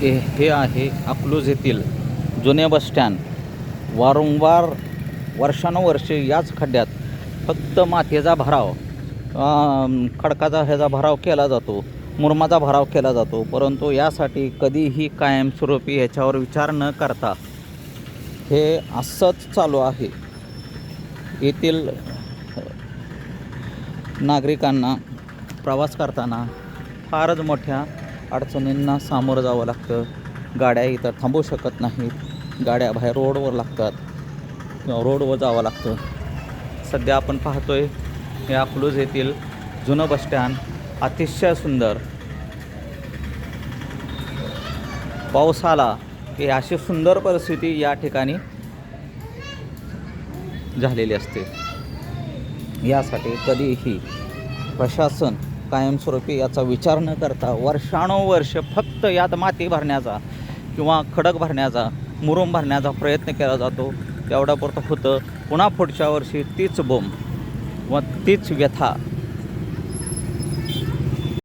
हे हे आहे अकलूज येथील जुने बस स्टँड. वारंवार वर्षानुवर्षे याच खड्ड्यात फक्त मातीचा भराव खडकाचा ह्याचा भराव केला जातो मुरमाचा भराव केला जातो परंतु यासाठी कधीही कायमस्वरूपी ह्याच्यावर विचार न करता हे असंच चालू आहे. येथील नागरिकांना प्रवास करताना फारच मोठ्या अडचणींना सामोरं जावं लागतं. गाड्या इथं थांबू शकत नाहीत. गाड्या बाहेर रोडवर लागतात. किंवा रोडवर जावं लागतं. सध्या आपण पाहतो आहे हे अकलूज येथील जुनं बसस्टँड अतिशय सुंदर. पाऊस आला की अशी सुंदर परिस्थिती या ठिकाणी झालेली असते. यासाठी कधीही प्रशासन कायमस्वरूपी याचा विचार न करता वर्षानुवर्ष फक्त यात माती भरण्याचा किंवा खडक भरण्याचा मुरुम भरण्याचा प्रयत्न केला जातो. तेवढ्यापुरतं होतं. पुन्हा पुढच्या वर्षी तीच बोंब व तीच व्यथा